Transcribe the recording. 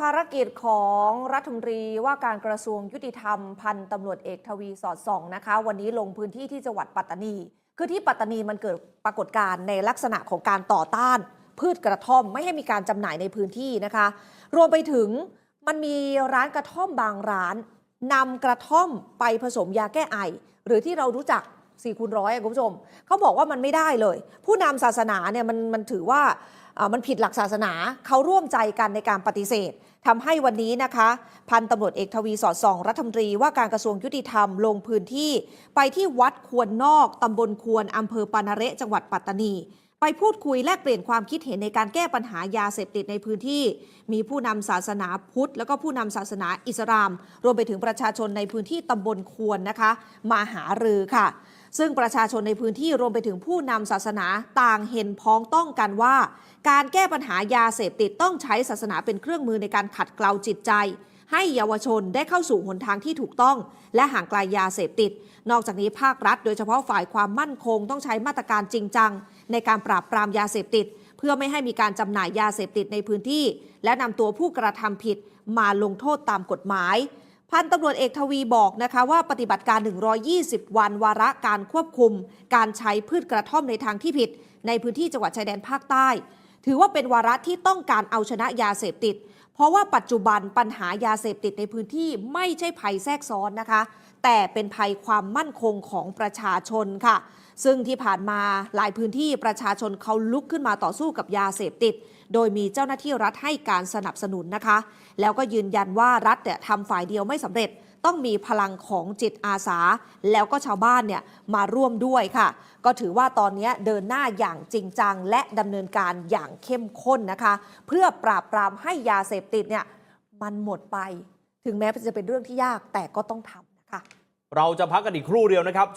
ภารกิจของรัฐมนตรีว่าการกระทรวงยุติธรรมพันตำรวจเอกทวีสอดส่องนะคะ วันนี้ลงพื้นที่ที่จังหวัดปัตตานี คือที่ปัตตานีมันเกิดปรากฏการณ์ในลักษณะของการต่อต้าน พืชกระท่อมไม่ให้มีการจำหน่ายในพื้นที่นะคะ รวมไปถึงมันมีร้านกระท่อมบางร้านนำกระท่อมไปผสมยาแก้ไอ หรือที่เรารู้จัก4คูณร้อยคุณผู้ชมเขาบอกว่ามันไม่ได้เลย ผู้นำศาสนาเนี่ยมันมันถือว่าอ่า มันผิดหลักศาสนาเขาร่วมใจกันในการปฏิเสธทำให้วันนี้นะคะ พันตำรวจเอกทวีสอดส่อง รัฐมนตรีว่าการกระทรวงยุติธรรมลงพื้นที่ ไปที่วัดควรนอกตำบลควรอำเภอปานาเระจังหวัดปัตตานี ไปพูดคุยแลกเปลี่ยนความคิดเห็นในการแก้ปัญหายาเสพติดในพื้นที่ มีผู้นำศาสนาพุทธ แล้วก็ผู้นำศาสนาอิสลาม รวมไปถึงประชาชนในพื้นที่ตำบลควรนะคะ มาหารือค่ะ ซึ่งประชาชนในพื้นที่รวมไปถึงผู้นำศาสนาต่างเห็นพ้องต้องกันว่า การแก้ปัญหายาเสพติดต้องใช้ศาสนาเป็นเครื่องมือในการขัดเกลาจิตใจ ให้เยาวชนได้เข้าสู่หนทางที่ถูกต้อง และห่างไกลยาเสพติด นอกจากนี้ภาครัฐ โดยเฉพาะฝ่ายความมั่นคง ต้องใช้มาตรการจริงจัง ในการปราบปรามยาเสพติด เพื่อไม่ให้มีการจำหน่ายยาเสพติดในพื้นที่ และนำตัวผู้กระทำผิดมาลงโทษตามกฎหมาย พันตำรวจเอกทวีบอกนะคะว่าปฏิบัติการ 120 วันวาระการควบคุม การใช้พืชกระท่อมในทางที่ผิด ในพื้นที่จังหวัดชายแดนภาคใต้ ถือว่าเป็นวาระที่ต้องการเอาชนะยาเสพติด ราะว่าปัจจุบันปัญหายาเสพติดในพื้นที่ไม่ใช่ภัยแทรกซ้อนนะคะ แต่เป็นภัยความมั่นคงของประชาชนค่ะ ซึ่งที่ผ่านมาหลายพื้นที่ประชาชนเขาลุกขึ้นมาต่อสู้กับยาเสพติด โดยมีเจ้าหน้าที่รัฐให้การสนับสนุนนะคะ แล้วก็ยืนยันว่ารัฐเนี่ยทำฝ่ายเดียวไม่สำเร็จ ต้องมีพลังของจิตอาสา แล้วก็ชาวบ้านเนี่ยมาร่วมด้วยค่ะ ก็ถือว่าตอนนี้เดินหน้าอย่างจริงจัง และดำเนินการอย่างเข้มข้นนะคะ เพื่อปราบปรามให้ยาเสพติดเนี่ยมันหมดไป ถึงแม้จะเป็นเรื่องที่ยากแต่ก็ต้องทำนะคะ เราจะพักกันอีกครู่เดียวนะครับ